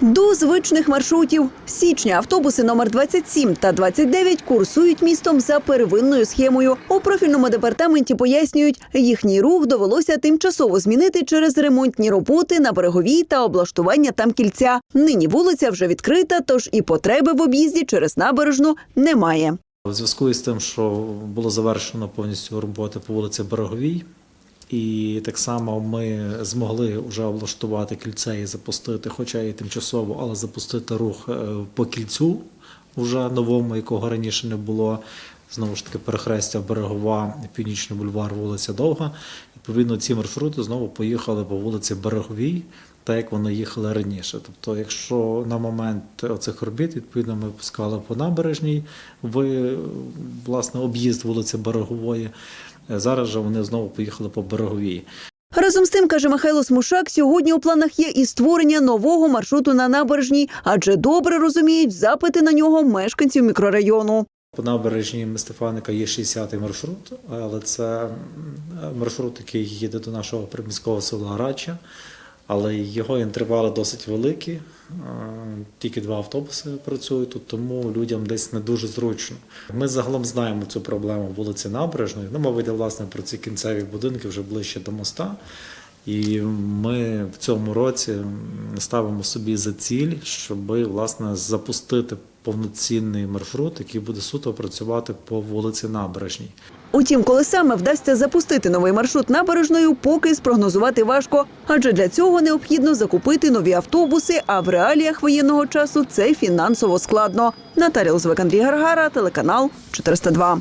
До звичних маршрутів з січня автобуси номер 27 та 29 курсують містом за первинною схемою. У профільному департаменті пояснюють, їхній рух довелося тимчасово змінити через ремонтні роботи на береговій та облаштування там кільця. Нині вулиця вже відкрита, тож і потреби в об'їзді через набережну немає. У зв'язку із тим, що було завершено повністю роботи по вулиці Береговій, і так само ми змогли вже облаштувати кільце і запустити, хоча і тимчасово, але запустити рух е, по кільцю, вже новому, якого раніше не було. Знову ж таки, перехрестя Берегова, Північний бульвар, вулиця Довга. Відповідно, ці маршрути знову поїхали по вулиці Береговій, так як вони їхали раніше. Тобто, якщо на момент цих робіт, відповідно, ми пускали по набережній в власне об'їзд вулиці Берегової, зараз же вони знову поїхали по береговій. Разом з тим, каже Михайло Смушак, сьогодні у планах є і створення нового маршруту на набережній, адже добре розуміють запити на нього мешканців мікрорайону. По набережній Стефаника є 60-й маршрут, але це маршрут, який їде до нашого приміського села Рача, але його інтервали досить великі. е, Тільки два автобуси працюють тут, тому людям десь не дуже зручно. Ми загалом знаємо цю проблему вулиці Набережної. Ну, мова йде власне про ці кінцеві будинки вже ближче до моста. І ми в цьому році ставимо собі за ціль, щоб власне запустити повноцінний маршрут, який буде суто працювати по вулиці Набережній. Утім, коли саме вдасться запустити новий маршрут набережною, поки спрогнозувати важко, адже для цього необхідно закупити нові автобуси. А в реаліях воєнного часу це фінансово складно. Наталія Лозвик, Андрій Гаргара, телеканал 402.